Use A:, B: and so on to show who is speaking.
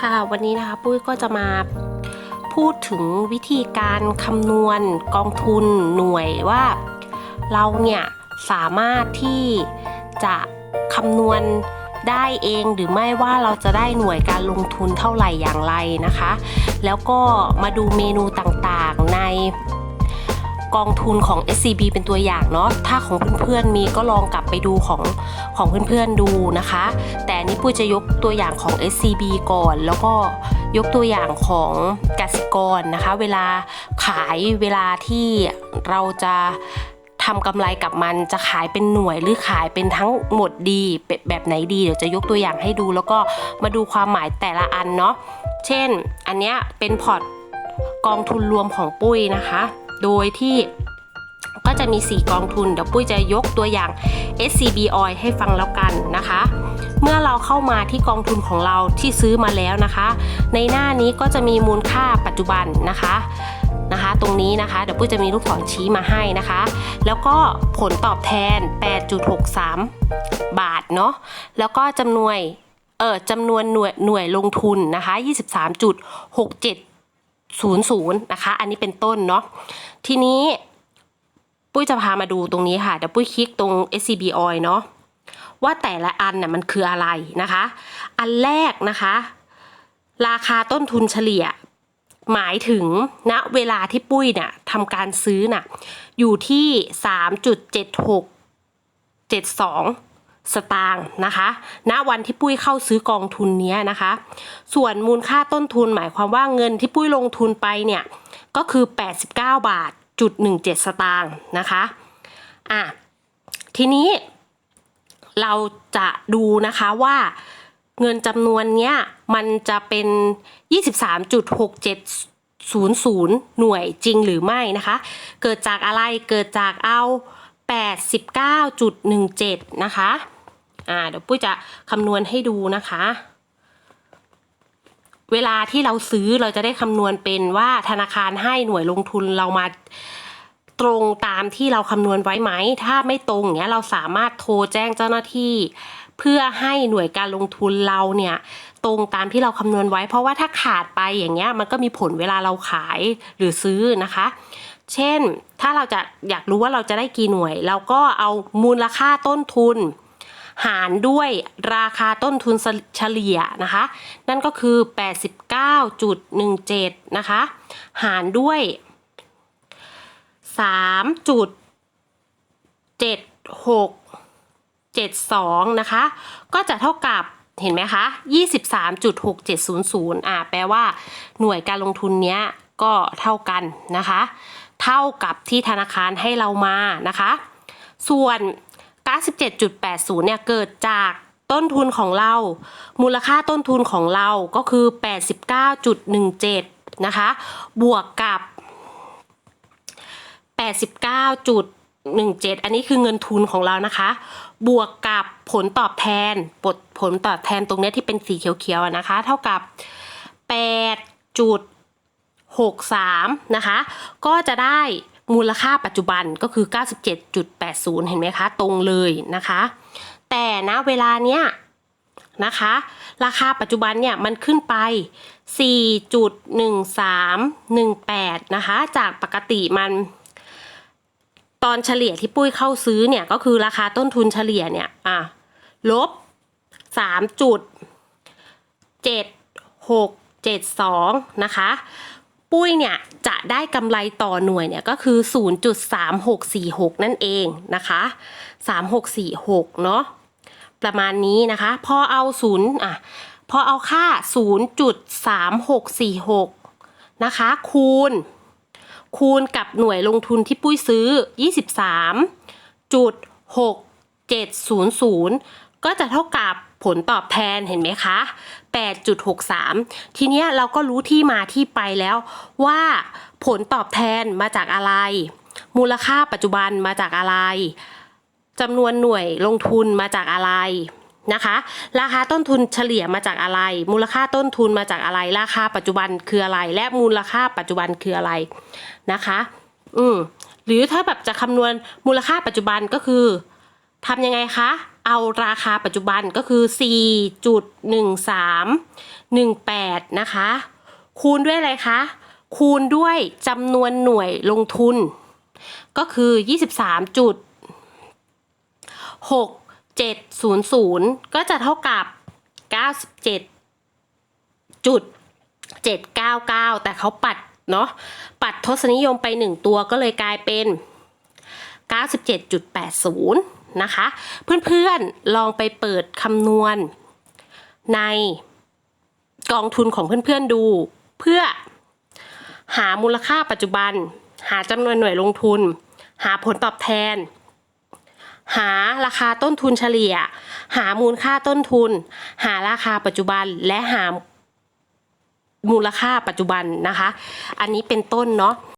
A: ค่ะวันนี้นะคะปุ้ยก็จะมาพูดถึงวิธีการคำนวณกองทุนหน่วยว่าเราเนี่ยสามารถที่จะคำนวณได้เองหรือไม่ว่าเราจะได้หน่วยการลงทุนเท่าไหร่อย่างไรนะคะ แล้วก็มาดูเมนูต่างๆใน กองทุนของ SCB เป็นตัวอย่างเนาะถ้าของเพื่อนๆมีก็ลองกลับไปดูของของเพื่อนๆดูนะคะ แต่นี้ปุ้ยจะยกตัวอย่างของ SCB ก่อน แล้วก็ยกตัวอย่างของกสิกรนะคะ เวลาขายเวลาที่เราจะทำกำไรกับมันจะขายเป็นหน่วยหรือขายเป็นทั้งหมดดีเป็นแบบไหนดีเดี๋ยวจะยกตัวอย่างให้ดู แล้วก็มาดูความหมายแต่ละอันเนาะเช่น อันเนี้ยเป็นพอร์ตกองทุนรวมของปุ้ยนะคะ โดยที่ก็จะมี 4 กองทุน เดี๋ยวปุ้ยจะยกตัวอย่าง SCB Oil ให้ฟังแล้วกันนะคะ เมื่อเราเข้ามาที่กองทุนของเราที่ซื้อมาแล้วนะคะ ในหน้านี้ก็จะมีมูลค่าปัจจุบันนะคะนะคะ ตรงนี้นะคะ เดี๋ยวปุ้ยจะมีลูกศรชี้มาให้นะคะ แล้วก็ผลตอบแทน 8.63 บาทเนาะแล้วก็จำนวนเออจำนวนหน่วยหน่วยลงทุนนะคะ 00นะคะ อันนี้เป็นต้นเนาะ ทีนี้ปุ้ยจะพามาดูตรงนี้ค่ะ เดี๋ยวปุ้ยคลิกตรง SCB Oil เนาะว่าแต่ละอันน่ะมันคืออะไรนะคะ อันแรกนะคะ ราคาต้นทุนเฉลี่ย หมายถึงณเวลาที่ปุ้ยเนี่ยทำการซื้อน่ะอยู่ที่ 3.7672 สตางค์นะคะณวันที่ปุ้ยเข้าซื้อกองทุนนี้นะคะ ส่วนมูลค่าต้นทุนหมายความว่าเงินที่ปุ้ยลงทุนไปเนี่ยก็คือ 89 บาทจุด17 สตางค์นะคะอะทีนี้เราจะดูนะคะว่าเงินจำนวนเนี้ยมันจะเป็น 23.6700 หน่วยจริงหรือไม่นะคะ เกิดจากอะไรเกิดจากเอา 89.17 นะคะ อ่าเดี๋ยวปุ้ยจะคำนวณให้ดูนะคะ เวลาที่เราซื้อเราจะได้คำนวณเป็นว่าธนาคารให้หน่วยลงทุนเรามาตรงตามที่เราคำนวณไว้ไหม ถ้าไม่ตรงเนี้ยเราสามารถโทรแจ้งเจ้าหน้าที่ เพื่อให้หน่วยการลงทุนเราเนี่ย ตรงตามที่เราคำนวณไว้ เพราะว่าถ้าขาดไปอย่างเงี้ยมันก็มีผลเวลาเราขายหรือซื้อนะคะ เช่นถ้าเราจะอยากรู้ว่าเราจะได้กี่หน่วย เราก็เอามูลค่าต้นทุน หารด้วยราคาต้นทุนเฉลี่ยนะคะ นั่นก็คือ 89.17 นะคะ หารด้วย 3.7672 นะคะ ก็จะเท่ากับเห็นไหมคะ 23.6700 อ่า แปลว่าหน่วยการลงทุนเนี้ยก็เท่ากันนะคะ เท่ากับที่ธนาคารให้เรามานะคะ ส่วน 97.80 เนี่ยเกิดจากต้นทุนของเรา มูลค่าต้นทุนของเราก็คือ 89.17 นะคะ บวกกับ 89.17 อันนี้คือเงินทุนของเรานะคะ บวกกับผลตอบแทนผลผลตอบแทนตรงนี้ที่เป็นสีเขียวๆนะคะ เท่ากับ 8.63 นะคะ ก็จะได้ มูลค่าปัจจุบันก็คือ 97.80 เห็นไหมคะ ตรงเลยนะคะ แต่นะเวลาเนี้ยนะคะ ราคาปัจจุบันเนี่ยมันขึ้นไป 4.1318 นะคะ จากปกติมันตอนเฉลี่ยที่ปุ้ยเข้าซื้อเนี่ยก็คือราคาต้นทุนเฉลี่ยเนี่ยอะลบ 3.7672 นะคะ ปุ้ยเนี่ยจะได้กำไรต่อหน่วยเนี่ยก็คือ 0.3646 นั่นเองนะคะ 3646 เนาะประมาณนี้นะคะ พอเอาศูนย์อะพอเอาค่า 0.3646 นะคะ คูณ คูณกับหน่วยลงทุนที่ปุ้ยซื้อ 23.6700 ก็จะเท่ากับผลตอบแทนเห็นไหมคะ 8.63 ทีเนี้ยเราก็รู้ที่มาที่ไปแล้วว่าผลตอบแทนมาจากอะไร มูลค่าปัจจุบันมาจากอะไรจำนวนหน่วยลงทุนมาจากอะไรนะคะ ราคาต้นทุนเฉลี่ยมาจากอะไร มูลค่าต้นทุนมาจากอะไร ราคาปัจจุบันคืออะไร และมูลค่าปัจจุบันคืออะไรนะคะ อืมหรือถ้าแบบจะคำนวณมูลค่าปัจจุบันก็คือทำยังไงคะเอาราคาปัจจุบันก็คือ 4.13 18 นะคะ คูณด้วยอะไรคะ คูณด้วยจำนวนหน่วยลงทุน ก็คือ 23จุด6700 ก็จะเท่ากับ 97จุด799 แต่เขาปัดเนาะ ปัดทศนิยมไป 1 ตัวก็เลยกลายเป็น 97.80 นะคะ เพื่อนๆลองไปเปิดคำนวณในกองทุนของเพื่อนๆดู เพื่อหามูลค่าปัจจุบัน หาจำนวนหน่วยลงทุน หาผลตอบแทน หาราคาต้นทุนเฉลี่ย หามูลค่าต้นทุน หาราคาปัจจุบันและหามูลค่าปัจจุบันนะคะ อันนี้เป็นต้นเนาะ